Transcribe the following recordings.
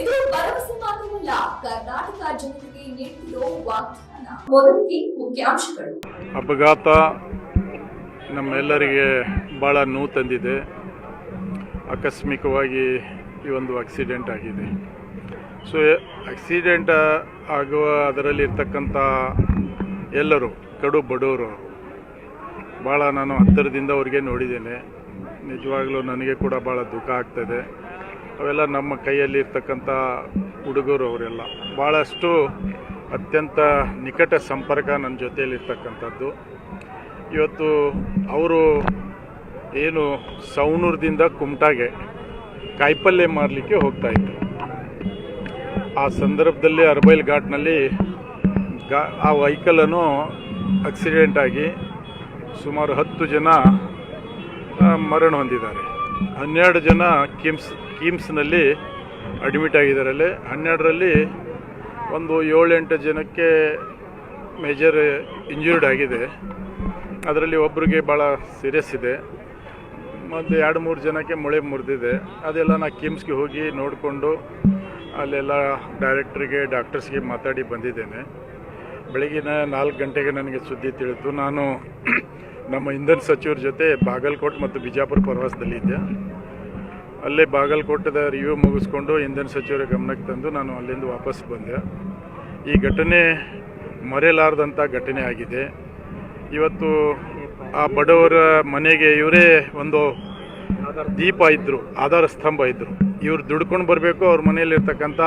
ಇದು ಭರವಸೆ ಮಾತ್ರವಲ್ಲ, ಕರ್ನಾಟಕ ಜನತೆಗೆ ವಾಗ್ದಾನ. ಮೊದಲಿಗೆ ಮುಖ್ಯಾಂಶಗಳು. ಅಪಘಾತ ನಮ್ಮೆಲ್ಲರಿಗೆ ಭಾಳ ನೋವು ತಂದಿದೆ. ಆಕಸ್ಮಿಕವಾಗಿ ಈ ಒಂದು ಆಕ್ಸಿಡೆಂಟ್ ಆಗಿದೆ. ಸೊ ಆಕ್ಸಿಡೆಂಟ್ ಆಗುವ ಅದರಲ್ಲಿರ್ತಕ್ಕಂಥ ಎಲ್ಲರೂ, ಕಡು ಬಡವರು ಭಾಳ ನಾನು ಹತ್ತಿರದಿಂದ ಅವ್ರಿಗೆ ನೋಡಿದ್ದೇನೆ. ನಿಜವಾಗ್ಲೂ ನನಗೆ ಕೂಡ ಭಾಳ ದುಃಖ ಆಗ್ತದೆ. ಅವೆಲ್ಲ ನಮ್ಮ ಕೈಯಲ್ಲಿ ಇರ್ತಕ್ಕಂಥ ಹುಡುಗರು ಅವರೆಲ್ಲ. ಭಾಳಷ್ಟು ಅತ್ಯಂತ ನಿಕಟ ಸಂಪರ್ಕ ನನ್ನ ಜೊತೆಯಲ್ಲಿರ್ತಕ್ಕಂಥದ್ದು. ಇವತ್ತು ಅವರು ಏನು ಸವಣೂರದಿಂದ ಕುಮಟಾಗೆ ಕಾಯಿಪಲ್ಯ ಮಾರಲಿಕ್ಕೆ ಹೋಗ್ತಾ ಇದ್ರು. ಆ ಸಂದರ್ಭದಲ್ಲಿ ಅರ್ಬೈಲ್ ಘಾಟ್ನಲ್ಲಿ ಗಾ, ಆ ವೆಹಿಕಲನ್ನು ಆಕ್ಸಿಡೆಂಟ್ ಆಗಿ ಸುಮಾರು ಹತ್ತು ಜನ ಮರಣ ಹೊಂದಿದ್ದಾರೆ. ಹನ್ನೆರಡು ಜನ ಕಿಮ್ಸ್, ಕಿಮ್ಸ್ನಲ್ಲಿ ಅಡ್ಮಿಟ್ ಆಗಿದ್ದಾರೆ ಅಲ್ಲಿ ಹನ್ನೆರಡರಲ್ಲಿ ಒಂದು ಏಳೆಂಟು ಜನಕ್ಕೆ ಮೇಜರ್ ಇಂಜೂರ್ಡ್ ಆಗಿದೆ. ಅದರಲ್ಲಿ ಒಬ್ಬರಿಗೆ ಭಾಳ ಸೀರಿಯಸ್ ಇದೆ. ಮತ್ತು ಎರಡು ಮೂರು ಜನಕ್ಕೆ ಮೊಳೆ ಮುರಿದಿದೆ. ಅದೆಲ್ಲ ನಾ ಕಿಮ್ಸ್ಗೆ ಹೋಗಿ ನೋಡಿಕೊಂಡು ಅಲ್ಲೆಲ್ಲ ಡೈರೆಕ್ಟ್ರಿಗೆ ಡಾಕ್ಟರ್ಸ್ಗೆ ಮಾತಾಡಿ ಬಂದಿದ್ದೇನೆ. ಬೆಳಗಿನ ನಾಲ್ಕು ಗಂಟೆಗೆ ನನಗೆ ಸುದ್ದಿ ತಿಳಿತು. ನಾನು ನಮ್ಮ ಇಂಧನ ಸಚಿವರ ಜೊತೆ ಬಾಗಲಕೋಟೆ ಮತ್ತು ಬಿಜಾಪುರ ಪ್ರವಾಸದಲ್ಲಿದ್ದೆ ಅಲ್ಲೇ ಬಾಗಲಕೋಟದ ರಿವ್ಯೂ ಮುಗಿಸ್ಕೊಂಡು ಇಂಧನ ಸಚಿವರ ಗಮನಕ್ಕೆ ತಂದು ನಾನು ಅಲ್ಲಿಂದ ವಾಪಸ್ ಬಂದೆ. ಈ ಘಟನೆ ಮರೆಯಲಾರದಂಥ ಘಟನೆ ಆಗಿದೆ. ಇವತ್ತು ಆ ಬಡವರ ಮನೆಗೆ ಇವರೇ ಒಂದು ದೀಪ ಇದ್ದರು ಆಧಾರ ಸ್ತಂಭ ಇದ್ದರು ಇವ್ರು ದುಡ್ಕೊಂಡು ಬರಬೇಕು, ಅವ್ರ ಮನೆಯಲ್ಲಿರ್ತಕ್ಕಂಥ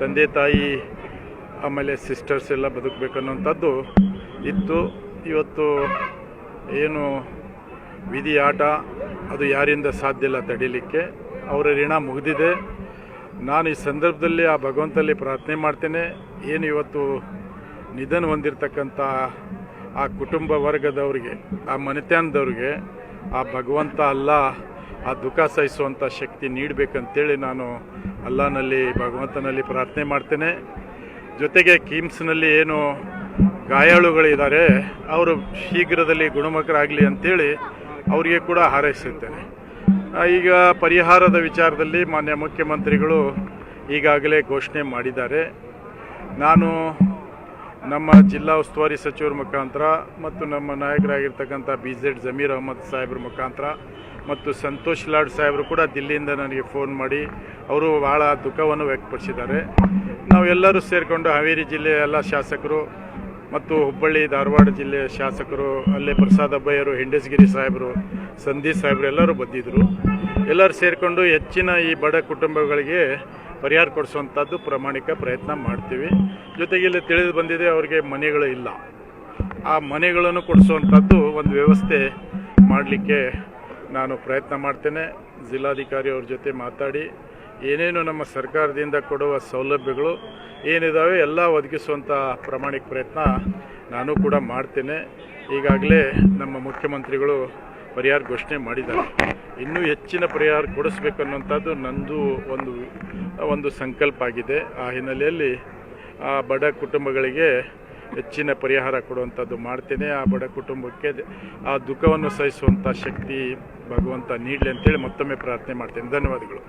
ತಂದೆ, ತಾಯಿ, ಆಮೇಲೆ ಸಿಸ್ಟರ್ಸ್ ಎಲ್ಲ ಬದುಕಬೇಕನ್ನೋಂಥದ್ದು ಇತ್ತು. ಇವತ್ತು ಏನು ವಿಧಿ ಆಟ, ಅದು ಯಾರಿಂದ ಸಾಧ್ಯ ಇಲ್ಲ ತಡೀಲಿಕ್ಕೆ, ಅವರ ಋಣ ಮುಗಿದಿದೆ. ನಾನು ಈ ಸಂದರ್ಭದಲ್ಲಿ ಆ ಭಗವಂತಲ್ಲಿ ಪ್ರಾರ್ಥನೆ ಮಾಡ್ತೇನೆ. ಏನು ಇವತ್ತು ನಿಧನ ಹೊಂದಿರತಕ್ಕಂಥ ಆ ಕುಟುಂಬ ವರ್ಗದವ್ರಿಗೆ, ಆ ಮನೆತನದವ್ರಿಗೆ, ಆ ಭಗವಂತ ಅಲ್ಲ, ಆ ದುಃಖ ಸಹಿಸುವಂಥ ಶಕ್ತಿ ನೀಡಬೇಕಂತೇಳಿ ನಾನು ಅಲ್ಲನಲ್ಲಿ, ಭಗವಂತನಲ್ಲಿ ಪ್ರಾರ್ಥನೆ ಮಾಡ್ತೇನೆ. ಜೊತೆಗೆ ಕಿಮ್ಸ್ನಲ್ಲಿ ಏನು ಗಾಯಾಳುಗಳಿದ್ದಾರೆ ಅವರು ಶೀಘ್ರದಲ್ಲಿ ಗುಣಮುಖರಾಗಲಿ ಅಂತೇಳಿ ಅವರಿಗೆ ಕೂಡ ಹಾರೈಸುತ್ತೇನೆ. ಈಗ ಪರಿಹಾರದ ವಿಚಾರದಲ್ಲಿ ಮಾನ್ಯ ಮುಖ್ಯಮಂತ್ರಿಗಳು ಈಗಾಗಲೇ ಘೋಷಣೆ ಮಾಡಿದ್ದಾರೆ. ನಾನು ನಮ್ಮ ಜಿಲ್ಲಾ ಉಸ್ತುವಾರಿ ಸಚಿವರ ಮುಖಾಂತರ ಮತ್ತು ನಮ್ಮ ನಾಯಕರಾಗಿರ್ತಕ್ಕಂಥ ಬಿ ಜೆಡ್ ಜಮೀರ್ ಅಹಮದ್ ಸಾಹೇಬ್ರ ಮುಖಾಂತರ ಮತ್ತು ಸಂತೋಷ್ ಲಾಡ್ ಸಾಹೇಬರು ಕೂಡ ದಿಲ್ಲಿಯಿಂದ ನನಗೆ ಫೋನ್ ಮಾಡಿ ಅವರು ಭಾಳ ದುಃಖವನ್ನು ವ್ಯಕ್ತಪಡಿಸಿದ್ದಾರೆ. ನಾವೆಲ್ಲರೂ ಸೇರಿಕೊಂಡು ಹಾವೇರಿ ಜಿಲ್ಲೆಯ ಎಲ್ಲ ಶಾಸಕರು ಮತ್ತು ಹುಬ್ಬಳ್ಳಿ, ಧಾರವಾಡ ಜಿಲ್ಲೆಯ ಶಾಸಕರು, ಅಲ್ಲೇ ಪ್ರಸಾದ್ ಅಬ್ಬಯ್ಯರು, ಹಿಂಡಸ್ಗಿರಿ ಸಾಹೇಬರು, ಸಂದೀಪ್ ಸಾಹೇಬರು ಎಲ್ಲರೂ ಬಂದಿದ್ದರು ಎಲ್ಲರೂ ಸೇರಿಕೊಂಡು ಹೆಚ್ಚಿನ ಈ ಬಡ ಕುಟುಂಬಗಳಿಗೆ ಪರಿಹಾರ ಕೊಡಿಸುವಂಥದ್ದು ಪ್ರಾಮಾಣಿಕ ಪ್ರಯತ್ನ ಮಾಡ್ತೀವಿ. ಜೊತೆಗೆ ಇಲ್ಲಿ ತಿಳಿದು ಬಂದಿದೆ, ಅವರಿಗೆ ಮನೆಗಳು ಇಲ್ಲ. ಆ ಮನೆಗಳನ್ನು ಕೊಡಿಸುವಂಥದ್ದು ಒಂದು ವ್ಯವಸ್ಥೆ ಮಾಡಲಿಕ್ಕೆ ನಾನು ಪ್ರಯತ್ನ ಮಾಡ್ತೇನೆ. ಜಿಲ್ಲಾಧಿಕಾರಿ ಅವ್ರ ಜೊತೆ ಮಾತಾಡಿ ಏನೇನು ನಮ್ಮ ಸರ್ಕಾರದಿಂದ ಕೊಡುವ ಸೌಲಭ್ಯಗಳು ಏನಿದಾವೆ ಎಲ್ಲ ಒದಗಿಸುವಂಥ ಪ್ರಾಮಾಣಿಕ ಪ್ರಯತ್ನ ನಾನು ಕೂಡ ಮಾಡ್ತೇನೆ. ಈಗಾಗಲೇ ನಮ್ಮ ಮುಖ್ಯಮಂತ್ರಿಗಳು ಪರಿಹಾರ ಘೋಷಣೆ ಮಾಡಿದ್ದಾರೆ. ಇನ್ನೂ ಹೆಚ್ಚಿನ ಪರಿಹಾರ ಕೊಡಿಸ್ಬೇಕನ್ನುವಂಥದ್ದು ನಂದು ಒಂದು ಒಂದು ಸಂಕಲ್ಪ ಆಗಿದೆ. ಆ ಹಿನ್ನೆಲೆಯಲ್ಲಿ ಆ ಬಡ ಕುಟುಂಬಗಳಿಗೆ ಹೆಚ್ಚಿನ ಪರಿಹಾರ ಕೊಡುವಂಥದ್ದು ಮಾಡ್ತೇನೆ. ಆ ಬಡ ಕುಟುಂಬಕ್ಕೆ ಆ ದುಃಖವನ್ನು ಸಹಿಸುವಂಥ ಶಕ್ತಿ, ಭಗವಂತ ನೀಡಲಿ ಅಂತೇಳಿ ಮತ್ತೊಮ್ಮೆ ಪ್ರಾರ್ಥನೆ ಮಾಡ್ತೇನೆ. ಧನ್ಯವಾದಗಳು.